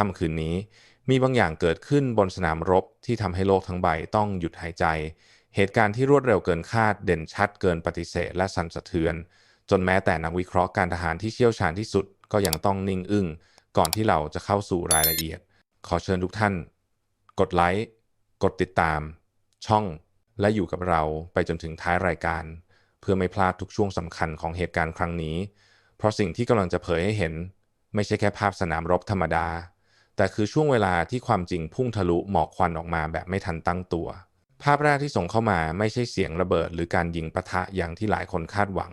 ค่ำคืนนี้ มีบางอย่างเกิดขึ้นบนสนามรบที่ทำให้โลกทั้งใบต้องหยุดหายใจ เหตุการณ์ที่รวดเร็วเกินคาดเด่นชัดเกินปฏิเสธและสั่นสะเทือน จนแม้แต่นักวิเคราะห์การทหารที่เชี่ยวชาญที่สุดก็ยังต้องนิ่งอึ้งก่อนที่เราจะเข้าสู่รายละเอียด ขอเชิญทุกท่าน กดไลค์กดติดตาม ช่อง และอยู่กับเราไปจนถึงท้ายรายการ เพื่อไม่พลาดทุกช่วงสำคัญของเหตุการณ์ครั้งนี้ เพราะสิ่งที่กำลังจะเผยให้เห็น ไม่ใช่แค่ภาพสนามรบธรรมดา แต่คือช่วงเวลาที่ความจริงพุ่งทะลุหมอกควันออกมาแบบไม่ทันตั้งตัว ภาพแรกที่ส่งเข้ามาไม่ใช่เสียงระเบิด หรือการยิงปะทะอย่างที่หลายคนคาดหวัง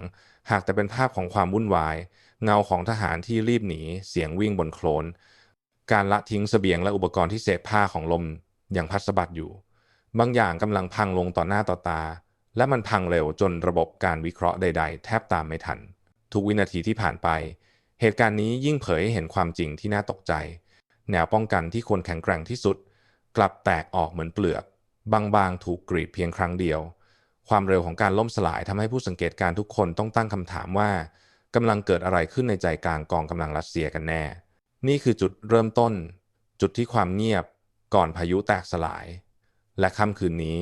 หากแต่เป็นภาพของความวุ่นวาย เงาของทหารที่รีบหนี เสียงวิ่งบนโคลน การละทิ้งเสบียงและอุปกรณ์ที่เศษผ้าของลมอย่างพัดสะบัดอยู่ บางอย่างกำลังพังลงต่อหน้าต่อตา และมันพังเร็วจนระบบการวิเคราะห์ใด ๆ แทบตามไม่ทัน ทุกวินาทีที่ผ่านไป เหตุการณ์นี้ยิ่งเผยให้เห็นความจริงที่น่าตกใจ แนวป้องกันที่ควรแข็งแกร่งที่สุด กลับแตกออกเหมือนเปลือก บางๆ ถูกกรีดเพียงครั้งเดียว ความเร็วของการล่มสลายทำให้ผู้สังเกตการทุกคนต้องตั้งคำถามว่ากำลังเกิดอะไรขึ้นในใจกลางกองกำลังรัสเซียกันแน่ นี่คือจุดเริ่มต้น จุดที่ความเงียบก่อนพายุแตกสลาย และค่ำคืนนี้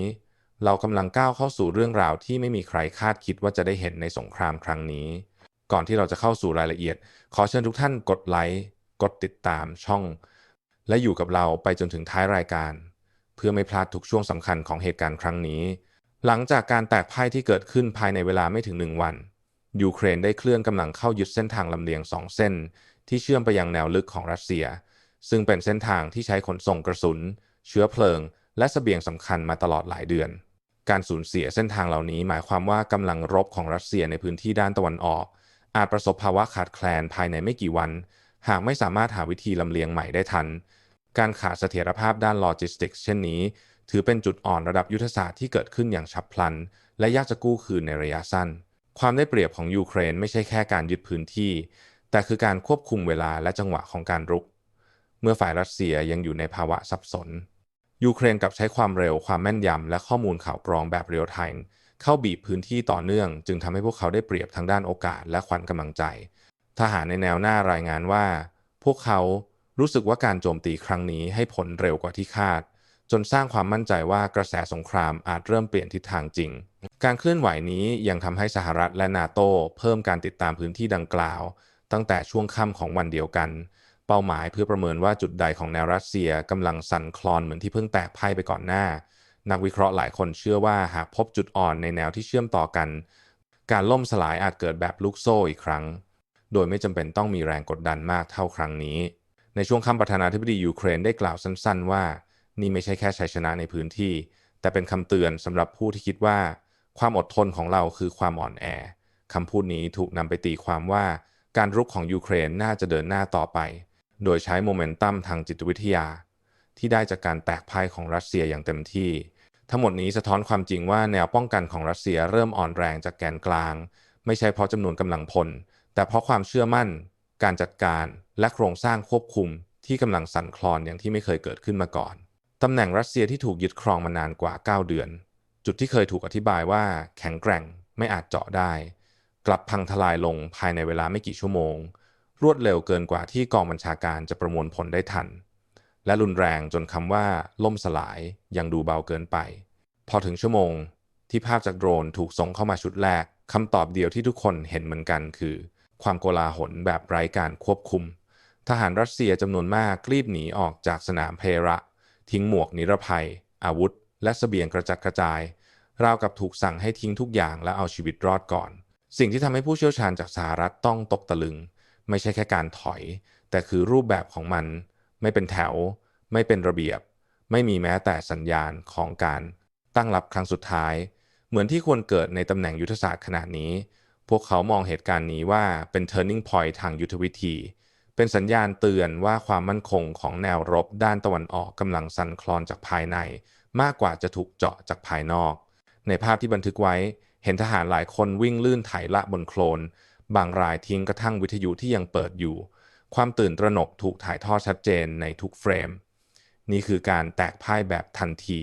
เรากำลังก้าวเข้าสู่เรื่องราวที่ไม่มีใครคาดคิดว่าจะได้เห็นในสงครามครั้งนี้ ก่อนที่เราจะเข้าสู่รายละเอียด ขอเชิญทุกท่านกดไลค์ กดติดตามช่อง และอยู่กับเราไปจนถึงท้ายรายการ เพื่อไม่พลาดทุกช่วงสำคัญของเหตุการณ์ครั้งนี้ หลังจากการแตกพ่ายที่เกิดขึ้นภายในเวลาไม่ถึงหนึ่งวัน ยูเครนได้เคลื่อนกำลังเข้ายึดเส้นทางลำเลียงสองเส้น ที่เชื่อมไปยังแนวลึกของรัสเซีย ซึ่งเป็นเส้นทางที่ใช้ขนส่งกระสุน เชื้อเพลิง และสเสบียงสำคัญมาตลอดหลายเดือน การสูญเสียเส้นทางเหล่านี้ หมายความว่ากำลังรบของรัสเซียในพื้นที่ด้านตะวันออก อาจประสบภาวะขาดแคลนภายในไม่กี่วัน หากไม่สามารถหาวิธีลำเลียงใหม่ได้ทัน การขาดเสถียรภาพด้านโลจิสติกส์เช่นนี้ ถือเป็นจุดอ่อนระดับยุทธศาสตร์ที่เกิดขึ้นอย่างฉับพลัน และยากจะกู้คืนในระยะสั้น ความได้เปรียบของยูเครนไม่ใช่แค่การยึดพื้นที่ แต่คือการควบคุมเวลาและจังหวะของการรุก เมื่อฝ่ายรัสเซียยังอยู่ในภาวะสับสน ยูเครนกับใช้ความเร็วความแม่นยำและข้อมูลข่าวกรองแบบเรียลไทม์เข้าบีบพื้นที่ต่อเนื่อง จึงทำให้พวกเขาได้เปรียบทางด้านโอกาสและขวัญกำลังใจ ทหารในแนวหน้ารายงานว่า พวกเขา รู้สึกว่าการโจมตีครั้งนี้ให้ผลเร็วกว่าที่คาด จนสร้างความมั่นใจว่ากระแสสงครามอาจเริ่มเปลี่ยนทิศทางจริง การเคลื่อนไหวนี้ยังทำให้สหรัฐและนาโตเพิ่มการติดตามพื้นที่ดังกล่าว ตั้งแต่ช่วงค่ำของวันเดียวกัน เป้าหมายเพื่อประเมินว่าจุดใดของแนวรัสเซียกำลังสั่นคลอนเหมือนที่เพิ่งแตกพ่ายไปก่อนหน้า นักวิเคราะห์หลายคนเชื่อว่าหากพบจุดอ่อนในแนวที่เชื่อมต่อกัน การล่มสลายอาจเกิดแบบลูกโซ่อีกครั้ง โดยไม่จำเป็นต้องมีแรงกดดันมากเท่าครั้งนี้ ในช่วงค่ำประธานาธิบดียูเครนได้กล่าวสั้นๆ ว่า นี่ไม่ใช่แค่ชัยชนะในพื้นที่ แต่เป็นคำเตือนสำหรับผู้ที่คิดว่า ความอดทนของเราคือความอ่อนแอคำพูดนี้ถูกนำไปตีความว่าการรุกของยูเครนน่าจะเดินหน้าต่อไป โดยใช้โมเมนตัมทางจิตวิทยา ที่ได้จากการแตกพ่ายของรัสเซียอย่างเต็มที่ ทั้งหมดนี้สะท้อนความจริงว่าแนวป้องกันของรัสเซียเริ่มอ่อนแรงจากแกนกลาง ไม่ใช่เพราะจำนวนกำลังพล แต่เพราะความเชื่อมั่น การจัดการและโครงสร้างควบคุมที่กำลังสั่นคลอนอย่างที่ไม่เคยเกิดขึ้นมาก่อนตำแหน่งรัสเซียที่ถูกยึดครองมานานกว่า 9 เดือน จุดที่เคยถูกอธิบายว่าแข็งแกร่งไม่อาจเจาะได้ กลับพังทลายลงภายในเวลาไม่กี่ชั่วโมง รวดเร็วเกินกว่าที่กองบัญชาการจะประมวลผลได้ทัน และรุนแรงจนคำว่า ล่มสลายยังดูเบาเกินไป พอถึงชั่วโมงที่ภาพจากโดรนถูกส่งเข้ามาชุดแรกคำตอบเดียวที่ทุกคนเห็นเหมือนกันคือ ความโกลาหลแบบไร้การควบคุม ทหารรัสเซียจำนวนมากรีบหนีออกจากสนามเพระ ทิ้งหมวกนิรภัย อาวุธ และสเสบียงกระจัดกระจาย ราวกับถูกสั่งให้ทิ้งทุกอย่างและเอาชีวิตรอดก่อน สิ่งที่ทำให้ผู้เชี่ยวชาญจากสหรัฐต้องตกตะลึง ไม่ใช่แค่การถอย แต่คือรูปแบบของมัน ไม่เป็นแถว ไม่เป็นระเบียบ ไม่มีแม้แต่สัญญาณของการตั้งรับครั้งสุดท้าย เหมือนที่ควรเกิดในตำแหน่งยุทธศาสตร์ขนาดนี้ พวกเขามองเหตุการณ์นี้ว่าเป็น turning point ทางยุทธวิธี เป็นสัญญาณเตือนว่าความมั่นคงของแนวรบด้านตะวันออกกำลังสั่นคลอนจากภายใน มากกว่าจะถูกเจาะจากภายนอก ในภาพที่บันทึกไว้เห็นทหารหลายคนวิ่งลื่นไถละบนโคลน บางรายทิ้งกระทั่งวิทยุที่ยังเปิดอยู่ ความตื่นตระหนกถูกถ่ายทอดชัดเจนในทุกเฟรม นี่คือการแตกพ่ายแบบทันที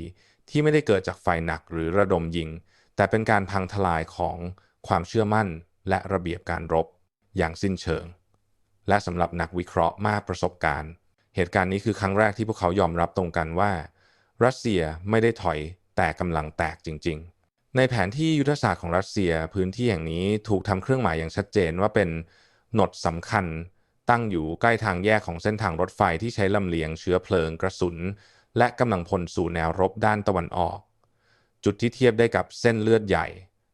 ที่ไม่ได้เกิดจากไฟหนักหรือระดมยิง แต่เป็นการพังทลายของ ความเชื่อมั่นและระเบียบการรบอย่างสิ้นเชิง และสำหรับนักวิเคราะห์มากประสบการณ์ เหตุการณ์นี้คือครั้งแรกที่พวกเขายอมรับตรงกันว่า รัสเซียไม่ได้ถอยแต่กำลังแตกจริง ๆ ในแผนที่ยุทธศาสตร์ของรัสเซียพื้นที่แห่งนี้ถูกทำเครื่องหมายอย่างชัดเจนว่าเป็นหนดสำคัญ ตั้งอยู่ใกล้ทางแยกของเส้นทางรถไฟที่ใช้ลำเลียงเชื้อเพลิงกระสุน และกำลังพลสู่แนวรบด้านตะวันออก จุดที่เทียบได้กับเส้นเลือดใหญ่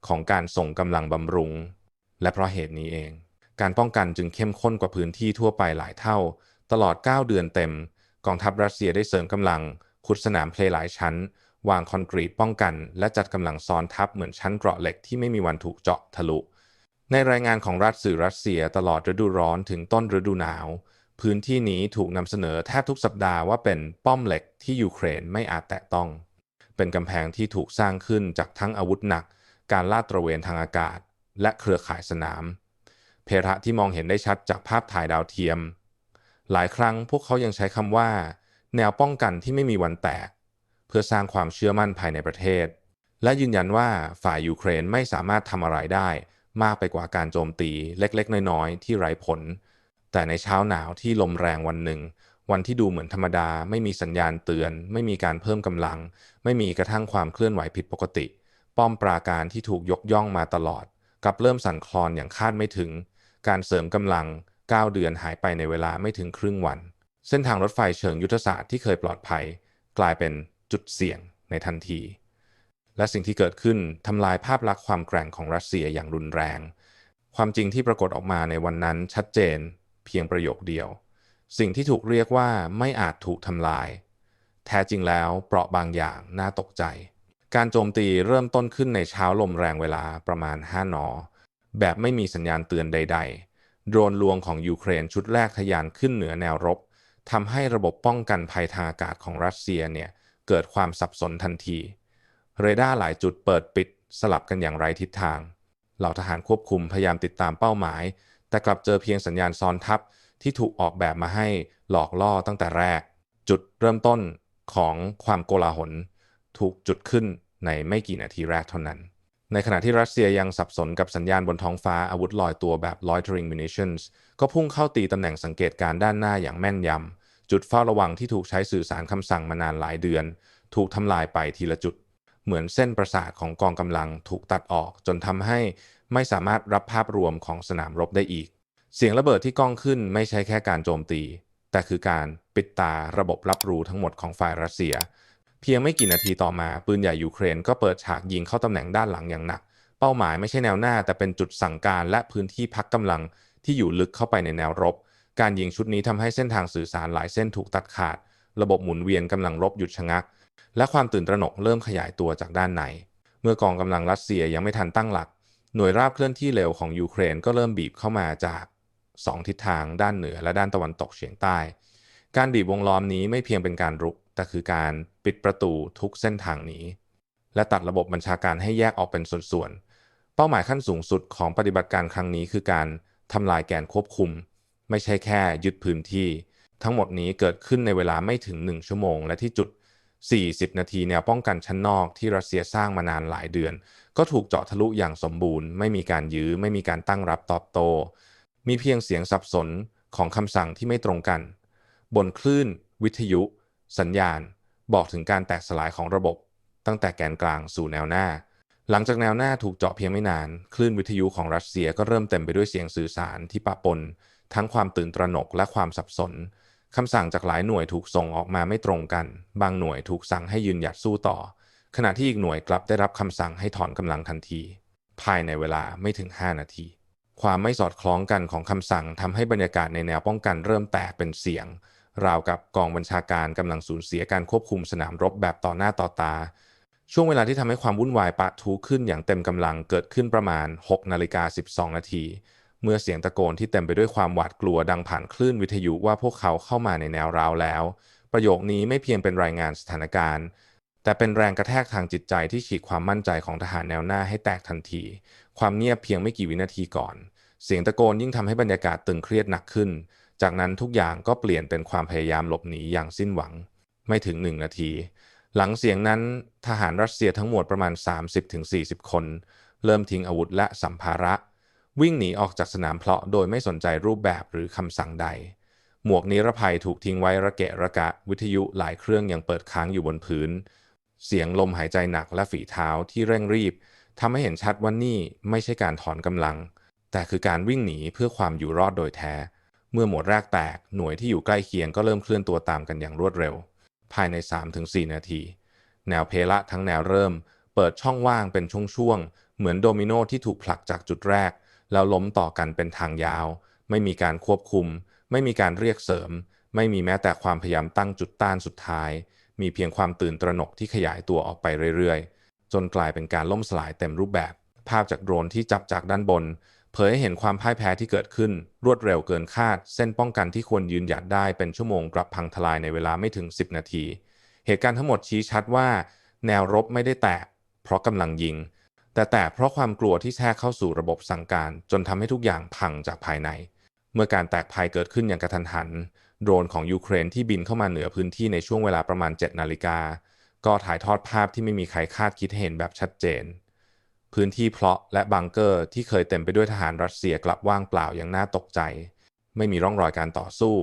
ของการส่งกำลังบำรุง และเพราะเหตุนี้เอง การป้องกันจึงเข้มข้นกว่าพื้นที่ทั่วไปหลายเท่า ตลอด 9 เดือนเต็ม กองทัพรัสเซียได้เสริมกำลังขุดสนามเพลย์หลายชั้น วางคอนกรีตป้องกัน และจัดกำลังซ้อนทับเหมือนชั้นเกราะเหล็กที่ไม่มีวันถูกเจาะทะลุ ในรายงานของรัฐสื่อรัสเซียตลอดฤดูร้อนถึงต้นฤดูหนาว พื้นที่นี้ถูกนำเสนอแทบทุกสัปดาห์ว่าเป็นป้อมเหล็กที่ยูเครนไม่อาจแตะต้อง เป็นกำแพงที่ถูกสร้างขึ้นจากทั้งอาวุธหนัก การลาดตระเวนทางอากาศ และเครือข่ายสนาม เพระที่มองเห็นได้ชัดจากภาพถ่ายดาวเทียม หลายครั้งพวกเขายังใช้คำว่า แนวป้องกันที่ไม่มีวันแตก เพื่อสร้างความเชื่อมั่นภายในประเทศ และยืนยันว่าฝ่ายยูเครนไม่สามารถทำอะไรได้ มากไปกว่าการโจมตีเล็กๆ น้อยๆ ที่ไร้ผล แต่ในเช้าหนาวที่ลมแรงวันหนึ่งวันที่ดูเหมือนธรรมดาไม่มีสัญญาณเตือน ไม่มีการเพิ่มกำลัง ไม่มีกระทั่งความเคลื่อนไหวผิดปกติ ป้อมปราการที่ถูกยกย่องมาตลอดกับเริ่มสั่นคลอนอย่างคาดไม่ถึง การเสริมกำลัง 9 เดือนหายไปในเวลาไม่ถึงครึ่งวัน เส้นทางรถไฟเชิงยุทธศาสตร์ที่เคยปลอดภัย กลายเป็นจุดเสี่ยงในทันที และสิ่งที่เกิดขึ้นทำลายภาพลักษณ์ความแกร่งของรัสเซียอย่างรุนแรง ความจริงที่ปรากฏออกมาในวันนั้นชัดเจน เพียงประโยคเดียว สิ่งที่ถูกเรียกว่าไม่อาจถูกทำลาย แท้จริงแล้วเปราะบางอย่างน่าตกใจ การโจมตีเริ่มต้นขึ้นในเช้าลมแรงเวลาประมาณ 5 นอ แบบไม่มีสัญญาณเตือนใด ๆ โดรนลวงของยูเครนชุดแรกทะยานขึ้นเหนือแนวรบทำให้ระบบป้องกันภัยทางอากาศของรัสเซียเนี่ยเกิดความสับสนทันที เรดาร์หลายจุดเปิดปิดสลับกันอย่างไรทิศทาง เหล่าทหารควบคุมพยายามติดตามเป้าหมาย แต่กลับเจอเพียงสัญญาณซ้อนทับที่ถูกออกแบบมาให้หลอกล่อตั้งแต่แรก จุดเริ่มต้นของความโกลาหล ถูกจุดขึ้นในไม่กี่นาทีแรกเท่านั้น ในขณะที่รัสเซียยังสับสนกับสัญญาณบนท้องฟ้าอาวุธลอยตัวแบบ loitering munitions ก็พุ่งเข้าตีตำแหน่งสังเกตการด้านหน้าอย่างแม่นยำ จุดเฝ้าระวังที่ถูกใช้สื่อสารคำสั่งมานานหลายเดือน ถูกทำลายไปทีละจุด เหมือนเส้นประสาทของกองกำลังถูกตัดออกจนทำให้ไม่สามารถรับภาพรวมของสนามรบได้อีก เสียงระเบิดที่ก้องขึ้นไม่ใช่แค่การโจมตี แต่คือการปิดตาระบบรับรู้ทั้งหมดของฝ่ายรัสเซีย เพียงไม่กี่นาทีต่อมาปืนใหญ่ยูเครนก็เปิดฉากยิงเข้าตำแหน่งด้านหลังอย่างหนัก เป้าหมายไม่ใช่แนวหน้า แต่เป็นจุดสั่งการและพื้นที่พักกำลังที่อยู่ลึกเข้าไปในแนวรบ การยิงชุดนี้ทำให้เส้นทางสื่อสารหลายเส้นถูกตัดขาด ระบบหมุนเวียนกำลังรบหยุดชะงัก และความตื่นตระหนกเริ่มขยายตัวจากด้านใน เมื่อกองกำลังรัสเซียยังไม่ทันตั้งหลัก หน่วยราบเคลื่อนที่เร็วของยูเครนก็เริ่มบีบเข้ามาจาก2ทิศทางด้านเหนือและด้านตะวันตกเฉียงใต้ การบีบวงล้อมนี้ไม่เพียงเป็นการรุก แต่คือการปิดประตูทุกเส้นทางนี้ และตัดระบบบัญชาการให้แยกออกเป็นส่วนๆ เป้าหมายขั้นสูงสุดของปฏิบัติการครั้งนี้คือการทำลายแกนควบคุม ไม่ใช่แค่ยึดพื้นที่ ทั้งหมดนี้เกิดขึ้นในเวลาไม่ถึง 1 ชั่วโมง และที่จุด 40 นาทีแนวป้องกันชั้นนอกที่รัสเซียสร้างมานานหลายเดือน ก็ถูกเจาะทะลุอย่างสมบูรณ์ ไม่มีการยื้อ ไม่มีการตั้งรับตอบโต้ มีเพียงเสียงสับสนของคำสั่งที่ไม่ตรงกัน บนคลื่น วิทยุ สัญญาณบอกถึงการแตกสลายของระบบ ตั้งแต่แกนกลางสู่แนวหน้า หลังจากแนวหน้าถูกเจาะเพียงไม่นาน คลื่นวิทยุของรัสเซียก็เริ่มเต็มไปด้วยเสียงสื่อสารที่ปะปน ทั้งความตื่นตระหนกและความสับสนคำสั่งจากหลายหน่วยถูกส่งออกมาไม่ตรงกัน บางหน่วยถูกสั่งให้ยืนหยัดสู้ต่อ ขณะที่อีกหน่วยกลับได้รับคำสั่งให้ถอนกำลังทันที ภายในเวลาไม่ถึง 5 นาที ความไม่สอดคล้องกันของคำสั่งทำให้บรรยากาศในแนวป้องกันเริ่มแตกเป็นเสียง ราวกับกองบัญชาการกำลังสูญเสียการควบคุมสนามรบแบบต่อหน้าต่อตา ช่วงเวลาที่ทำให้ความวุ่นวายปะทุขึ้นอย่างเต็มกำลังเกิดขึ้นประมาณ6นาฬิกา12 นาที เมื่อเสียงตะโกนที่เต็มไปด้วยความหวาดกลัวดังผ่านคลื่นวิทยุว่าพวกเขาเข้ามาในแนวราวแล้ว ประโยคนี้ไม่เพียงเป็นรายงานสถานการณ์แต่เป็นแรงกระแทกทางจิตใจที่ฉีกความมั่นใจของทหารแนวหน้าให้แตกทันที ความเงียบเพียงไม่กี่วินาทีก่อน เสียงตะโกนยิ่งทำให้บรรยากาศตึงเครียดหนักขึ้น จากนั้นทุกอย่างก็เปลี่ยนเป็นความพยายามหลบหนีอย่างสิ้นหวัง ไม่ถึงหนึ่งนาที หลังเสียงนั้นทหารรัสเซียทั้งหมดประมาณ 30-40 คน เริ่มทิ้งอาวุธและสัมภาระ วิ่งหนีออกจากสนามเพลาะโดยไม่สนใจรูปแบบหรือคำสั่งใด หมวกนิรภัยถูกทิ้งไว้ระเกะระกะ วิทยุหลายเครื่องยังเปิดค้างอยู่บนพื้น เสียงลมหายใจหนักและฝีเท้าที่เร่งรีบทำให้เห็นชัดว่านี่ไม่ใช่การถอนกำลัง แต่คือการวิ่งหนีเพื่อความอยู่รอดโดยแท้ เมื่อหมวดแรกแตกหน่วยที่อยู่ใกล้เคียงก็เริ่มเคลื่อนตัวตามกันอย่างรวดเร็ว ภายใน 3-4 นาที แนวเพละทั้งแนวเริ่ม เปิดช่องว่างเป็นช่วงๆเหมือนโดมิโนที่ถูกผลักจากจุดแรก แล้วล้มต่อกันเป็นทางยาว ไม่มีการควบคุม ไม่มีการเรียกเสริม ไม่มีแม้แต่ความพยายามตั้งจุดต้านสุดท้าย มีเพียงความตื่นตระหนกที่ขยายตัวออกไปเรื่อยๆ จนกลายเป็นการล่มสลายเต็มรูปแบบ ภาพจากโดรนที่จับจากด้านบน เผยให้เห็นความพ่ายแพ้ที่เกิดขึ้น รวดเร็วเกินคาด เส้นป้องกันที่ควรยืนหยัดได้เป็นชั่วโมงกลับพังทลายในเวลาไม่ถึง 10 นาที เหตุการณ์ทั้งหมดชี้ชัดว่า แนวรบไม่ได้แตก เพราะกำลังยิง แต่แตกเพราะความกลัวที่แทรกเข้าสู่ระบบสั่งการ จนทำให้ทุกอย่างพังจากภายใน เมื่อการแตกภายเกิดขึ้นอย่างกระทันหัน โดรนของยูเครนที่บินเข้ามาเหนือพื้นที่ในช่วงเวลาประมาณ7นาฬิกาก็ถ่ายทอดภาพที่ไม่มีใครคาดคิดเห็นแบบชัดเจน พื้นที่เพลาะและบังเกอร์ที่เคยเต็มไปด้วยทหารรัสเซียกลับว่างเปล่าอย่างน่าตกใจ ไม่มีร่องรอยการต่อสู้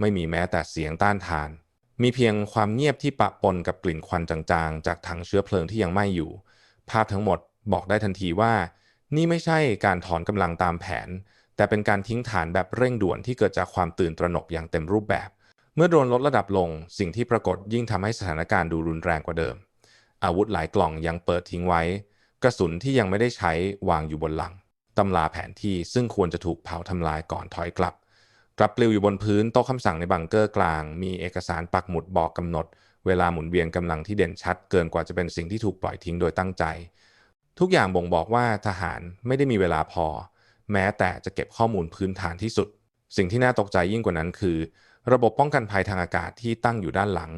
ไม่มีแม้แต่เสียงต้านทาน มีเพียงความเงียบที่ปะปนกับกลิ่นควันจางๆ จากถังเชื้อเพลิงที่ยังไหม้อยู่ ภาพทั้งหมดบอกได้ทันทีว่า นี่ไม่ใช่การถอนกำลังตามแผน แต่เป็นการทิ้งฐานแบบเร่งด่วนที่เกิดจากความตื่นตระหนกอย่างเต็มรูปแบบ เมื่อโดนลดระดับลง สิ่งที่ปรากฏยิ่งทำให้สถานการณ์ดูรุนแรงกว่าเดิม อาวุธหลายกล่องยังเปิดทิ้งไว้ กระสุนที่ยังไม่ได้ใช้วางอยู่บนหลังตำราแผนที่ซึ่งควรจะถูกเผาทำลายก่อนถอยกลับ กลับปลิวอยู่บนพื้นโต๊ะคำสั่งในบังเกอร์กลาง มีเอกสารปักหมุดบอกกำหนด เวลาหมุนเวียนกำลังที่เด่นชัด เกินกว่าจะเป็นสิ่งที่ถูกปล่อยทิ้งโดยตั้งใจ ทุกอย่างบ่งบอกว่าทหารไม่ได้มีเวลาพอ แม้แต่จะเก็บข้อมูลพื้นฐานที่สุด สิ่งที่น่าตกใจยิ่งกว่านั้นคือ ระบบป้องกันภัยทางอากาศที่ตั้งอยู่ด้านหลัง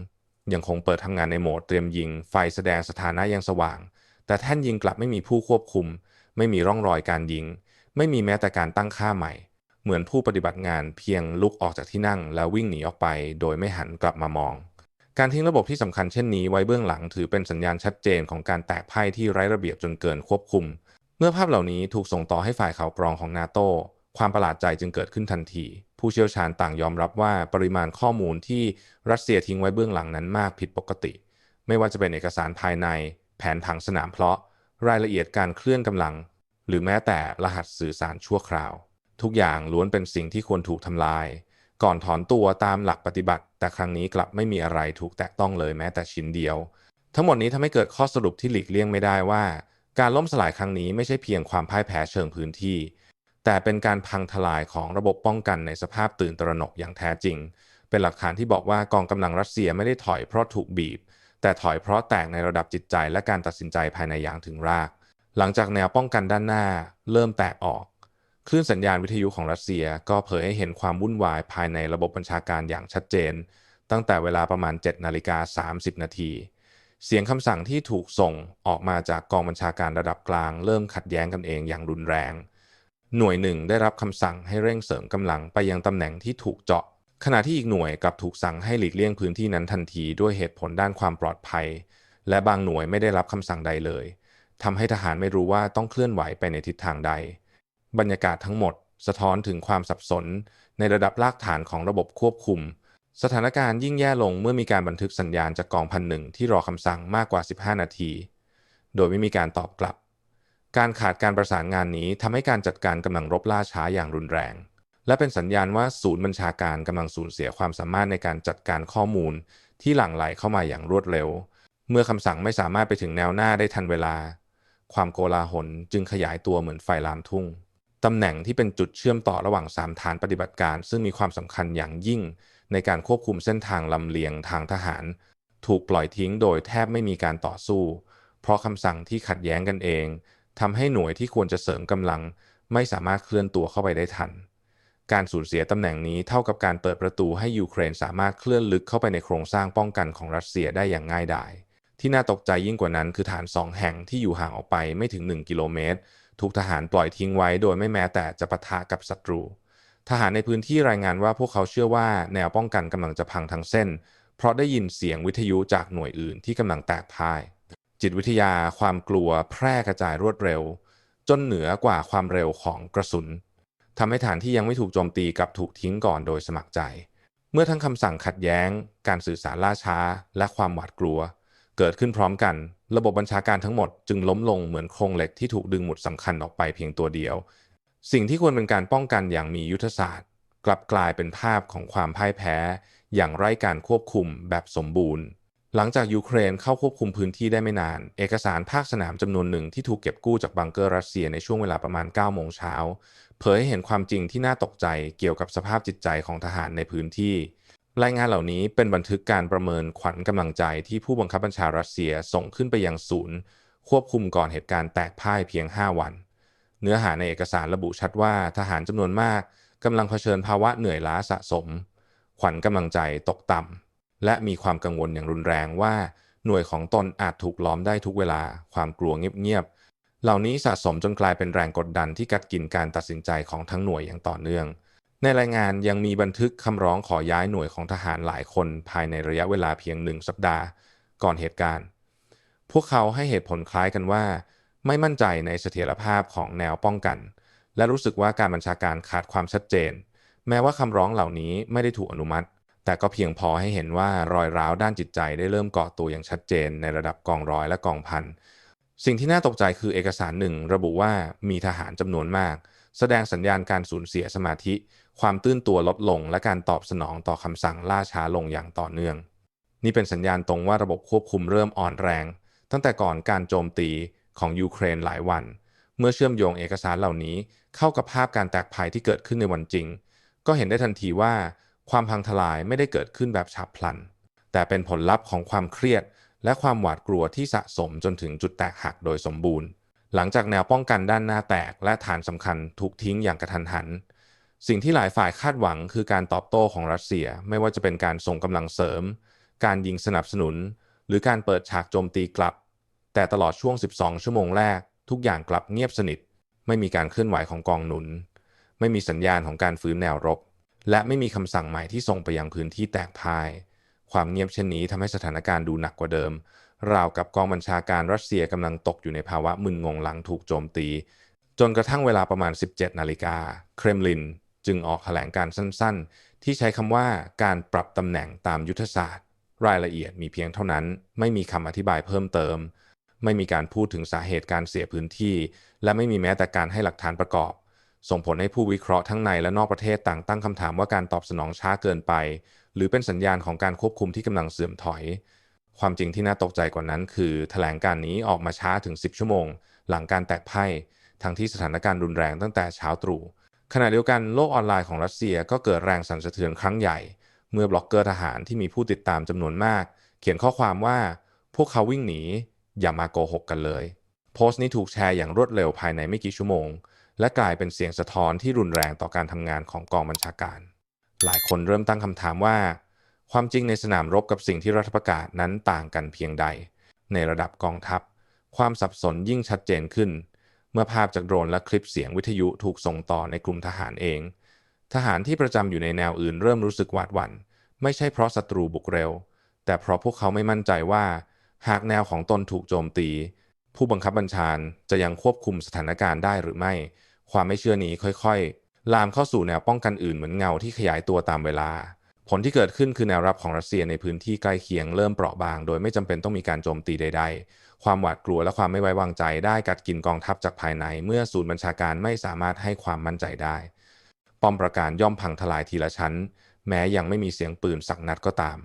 ยังคงเปิดทำงานในโหมดเตรียมยิง ไฟแสดงสถานะยังสว่าง แต่แท่นยิงกลับไม่มีผู้ควบคุม ไม่มีร่องรอยการยิง ไม่มีแม้แต่การตั้งค่าใหม่ เหมือนผู้ปฏิบัติงานเพียงลุกออกจากที่นั่ง แล้ววิ่งหนีออกไป โดยไม่หันกลับมามอง การทิ้งระบบที่สำคัญเช่นนี้ไว้เบื้องหลังถือเป็นสัญญาณชัดเจนของการแตกไพ่ที่ไร้ระเบียบจนเกินควบคุม เมื่อภาพเหล่านี้ถูกส่งต่อให้ฝ่ายข่าวกรองของนาโตความประหลาดใจจึงเกิดขึ้นทันที ผู้เชี่ยวชาญต่างยอมรับว่าปริมาณข้อมูลที่รัสเซียทิ้งไว้เบื้องหลังนั้นมากผิดปกติ ไม่ว่าจะเป็นเอกสารภายใน แผนผังสนามเพลาะ รายละเอียดการเคลื่อนกำลัง หรือแม้แต่รหัสสื่อสารชั่วคราว ทุกอย่างล้วนเป็นสิ่งที่ควรถูกทำลาย ก่อนถอนตัวตามหลักปฏิบัติ แต่ครั้งนี้กลับไม่มีอะไรถูกแตะต้องเลยแม้แต่ชิ้นเดียว ทั้งหมดนี้ทำให้เกิดข้อสรุปที่หลีกเลี่ยงไม่ได้ว่า การล่มสลายครั้งนี้ไม่ใช่เพียงความพ่ายแพ้เชิงพื้นที่ แต่เป็นการพังทลายของระบบป้องกันในสภาพตื่นตระหนกอย่างแท้จริง เป็นหลักฐานที่บอกว่ากองกำลังรัสเซียไม่ได้ถอยเพราะถูกบีบ แต่ถอยเพราะแตกในระดับจิตใจและการตัดสินใจภายในอย่างถึงราก หลังจากแนวป้องกันด้านหน้า เริ่มแตกออกคลื่นสัญญาณวิทยุของรัสเซียก็เผยให้เห็นความวุ่นวายภายในระบบบัญชาการอย่างชัดเจน ตั้งแต่เวลาประมาณ 7 นาฬิกา 30 นาที เสียงคำสั่งที่ถูกส่งออกมาจากกองบัญชาการระดับกลาง เริ่มขัดแย้งกันเองอย่างรุนแรง หน่วยหนึ่งได้รับคำสั่งให้เร่งเสริมกำลังไปยังตำแหน่งที่ถูกเจาะ ขณะที่อีกหน่วยกลับถูกสั่งให้หลีกเลี่ยงพื้นที่นั้นทันทีด้วยเหตุผลด้านความปลอดภัย และบางหน่วยไม่ได้รับคำสั่งใดเลย ทำให้ทหารไม่รู้ว่าต้องเคลื่อนไหวไปในทิศทางใด บรรยากาศทั้งหมด สะท้อนถึงความสับสน ในระดับรากฐานของระบบควบคุม สถานการณ์ยิ่งแย่ลงเมื่อมีการบันทึกสัญญาณจากกองพันหนึ่งที่รอคำสั่งมากกว่า 15 นาที โดยไม่มีการตอบกลับ การขาดการประสานงานนี้ทำให้การจัดการกำลังรบล่าช้าอย่างรุนแรง และเป็นสัญญาณว่าศูนย์บัญชาการกำลังสูญเสียความสามารถในการจัดการข้อมูล ที่หลั่งไหลเข้ามาอย่างรวดเร็ว เมื่อคำสั่งไม่สามารถไปถึงแนวหน้าได้ทันเวลา ความโกลาหลจึงขยายตัวเหมือนไฟลามทุ่งตำแหน่งที่เป็นจุดเชื่อมต่อระหว่างสามฐานปฏิบัติการ ซึ่งมีความสำคัญอย่างยิ่ง ในการควบคุมเส้นทางลำเลียงทางทหาร ถูกปล่อยทิ้งโดยแทบไม่มีการต่อสู้ เพราะคำสั่งที่ขัดแย้งกันเองทำให้หน่วยที่ควรจะเสริมกำลัง ไม่สามารถเคลื่อนตัวเข้าไปได้ทัน การสูญเสียตำแหน่งนี้เท่ากับการเปิดประตูให้ยูเครนสามารถเคลื่อนลึกเข้าไปในโครงสร้างป้องกันของรัสเซียได้อย่างง่ายดาย ที่น่าตกใจยิ่งกว่านั้นคือฐานสองแห่งที่อยู่ห่างออกไปไม่ถึง 1 กิโลเมตร ถูกทหารปล่อยทิ้งไว้โดยไม่แม้แต่จะปะทะกับศัตรู ทหารในพื้นที่รายงานว่าพวกเขาเชื่อว่าแนวป้องกันกำลังจะพังทั้งเส้น เพราะได้ยินเสียงวิทยุจากหน่วยอื่นที่กำลังแตกพ่าย จิตวิทยาความกลัวแพร่กระจายรวดเร็ว จนเหนือกว่าความเร็วของกระสุน ทำให้ฐานที่ยังไม่ถูกโจมตีกลับถูกทิ้งก่อนโดยสมัครใจ เมื่อทั้งคำสั่งขัดแย้ง การสื่อสารล่าช้า และความหวาดกลัว เกิดขึ้นพร้อมกัน ระบบบัญชาการทั้งหมดจึงล้มลงเหมือนโครงเหล็กที่ถูกดึงหมุดสำคัญออกไปเพียงตัวเดียว สิ่งที่ควรเป็นการป้องกันอย่างมียุทธศาสตร์ กลับกลายเป็นภาพของความพ่ายแพ้ อย่างไร้การควบคุมแบบสมบูรณ์ หลังจากยูเครนเข้าควบคุมพื้นที่ได้ไม่นาน เอกสารภาคสนามจำนวนหนึ่งที่ถูกเก็บกู้จากบังเกอร์รัสเซียในช่วงเวลาประมาณ9โมงเช้า เผยให้เห็นความจริงที่น่าตกใจเกี่ยวกับสภาพจิตใจของทหารในพื้นที่ รายงานเหล่านี้เป็นบันทึกการประเมินขวัญกำลังใจที่ผู้บังคับบัญชารัสเซียส่งขึ้นไปยังศูนย์ ควบคุมก่อนเหตุการณ์แตกพ่ายเพียง 5 วัน เนื้อหาในเอกสารระบุชัดว่าทหารจำนวนมากกำลังเผชิญภาวะเหนื่อยล้าสะสม ขวัญกำลังใจตกต่ำและมีความกังวลอย่างรุนแรงว่า หน่วยของตนอาจถูกล้อมได้ทุกเวลา ความกลัวเงียบ เหล่านี้สะสมจนกลายเป็นแรงกดดันที่กัดกินการตัดสินใจของทั้งหน่วยอย่างต่อเนื่อง ในรายงานยังมีบันทึกคำร้องขอย้ายหน่วยของทหารหลายคนภายในระยะเวลาเพียงหนึ่งสัปดาห์ ก่อนเหตุการณ์ พวกเขาให้เหตุผลคล้ายกันว่า ไม่มั่นใจในเสถียรภาพของแนวป้องกัน และรู้สึกว่าการบัญชาการขาดความชัดเจน แม้ว่าคำร้องเหล่านี้ไม่ได้ถูกอนุมัติ แต่ก็เพียงพอให้เห็นว่ารอยร้าวด้านจิตใจได้เริ่มเก่อตัวอย่างชัดเจน ในระดับกองร้อยและกองพัน สิ่งที่น่าตกใจคือเอกสารหนึ่งระบุว่ามีทหารจำนวนมาก แสดงสัญญาณการสูญเสียสมาธิ ความตื้นตัวลดลง และการตอบสนองต่อคำสั่งล่าช้าลงอย่างต่อเนื่อง นี่เป็นสัญญาณตรงว่าระบบควบคุมเริ่มอ่อนแรง ตั้งแต่ก่อนการโจมตีของยูเครนหลายวัน เมื่อเชื่อมโยงเอกสารเหล่านี้เข้ากับภาพการแตกภัยที่เกิดขึ้นในวันจริง ก็เห็นได้ทันทีว่า ความพังทลายไม่ได้เกิดขึ้นแบบฉับพลัน แต่เป็นผลลัพธ์ของความเครียด และความหวาดกลัวที่สะสมจนถึงจุดแตกหักโดยสมบูรณ์ หลังจากแนวป้องกันด้านหน้าแตกและฐานสำคัญถูกทิ้งอย่างกระทันหัน สิ่งที่หลายฝ่ายคาดหวังคือการตอบโต้ของรัสเซีย ไม่ว่าจะเป็นการส่งกำลังเสริม การยิงสนับสนุน หรือการเปิดฉากโจมตีกลับ แต่ตลอดช่วง 12 ชั่วโมงแรก ทุกอย่างกลับเงียบสนิท ไม่มีการเคลื่อนไหวของกองหนุน ไม่มีสัญญาณของการฟื้นแนวรบ และไม่มีคำสั่งใหม่ที่ส่งไปยังพื้นที่แตกพาย ความเงียบเช่นนี้ทำให้สถานการณ์ดูหนักกว่าเดิม ราวกับกองบัญชาการรัสเซียกำลังตกอยู่ในภาวะมึนงงหลังถูกโจมตี จนกระทั่งเวลาประมาณ 17 นาฬิกา เครมลินจึงออกแถลงการสั้นๆ ที่ใช้คำว่าการปรับตำแหน่งตามยุทธศาสตร์ รายละเอียดมีเพียงเท่านั้น ไม่มีคำอธิบายเพิ่มเติม ไม่มีการพูดถึงสาเหตุการเสียพื้นที่ และไม่มีแม้แต่การให้หลักฐานประกอบ ส่งผลให้ผู้วิเคราะห์ทั้งในและนอกประเทศต่างตั้งคำถามว่าการตอบสนองช้าเกินไป รือเป็นสัญญาณของการควบคุมที่กำลังเสื่อมถอย ความจริงที่น่าตกใจกว่านั้นคือแถลงการนี้ออกมาช้าถึง 10 ชั่วโมง หลังการแตกไพ่ทั้งที่สถานการณ์รุนแรงตั้งแต่เช้าตรู่ขณะเดียวกันโลกออนไลน์ของรัสเซียก็เกิดแรงสั่นสะเทือนครั้งใหญ่ เมื่อบล็อกเกอร์ทหารที่มีผู้ติดตามจำนวนมาก เขียนข้อความว่าพวกเขาวิ่งหนี อย่ามาโกหกกันเลย โพสต์นี้ถูกแชร์อย่างรวดเร็วภายในไม่กี่ชั่วโมง และกลายเป็นเสียงสะท้อนที่รุนแรงต่อการทำงานของกองบัญชาการ หลายคนเริ่มตั้งคำถามว่า ความจริงในสนามรบกับสิ่งที่รัฐประกาศนั้นต่างกันเพียงใด ในระดับกองทัพ ความสับสนยิ่งชัดเจนขึ้น เมื่อภาพจากโดรนและคลิปเสียงวิทยุถูกส่งต่อในกลุ่มทหารเอง ทหารที่ประจำอยู่ในแนวอื่นเริ่มรู้สึกหวาดหวัน่น ไม่ใช่เพราะศัตรูบุกเร็ว แต่เพราะพวกเขาไม่มั่นใจว่า หากแนวของตนถูกโจมตี ผู้บังคับบัญชาจะยังควบคุมสถานการณ์ได้หรือไม่ ความไม่เชื่อนี้ค่อยๆ ลามเข้าสู่แนวป้องกันอื่นเหมือนเงาที่ขยายตัวตามเวลา ผลที่เกิดขึ้นคือแนวรับของรัสเซียในพื้นที่ใกล้เคียงเริ่มเปราะบาง โดยไม่จำเป็นต้องมีการโจมตีใด ๆ ความหวาดกลัวและความไม่ไว้วางใจได้กัดกินกองทัพจากภายใน เมื่อศูนย์บัญชาการไม่สามารถให้ความมั่นใจได้ ป้อมประการย่อมพังทลายทีละชั้น แม้ยังไม่มีเสียงปืนสักนัดก็ตาม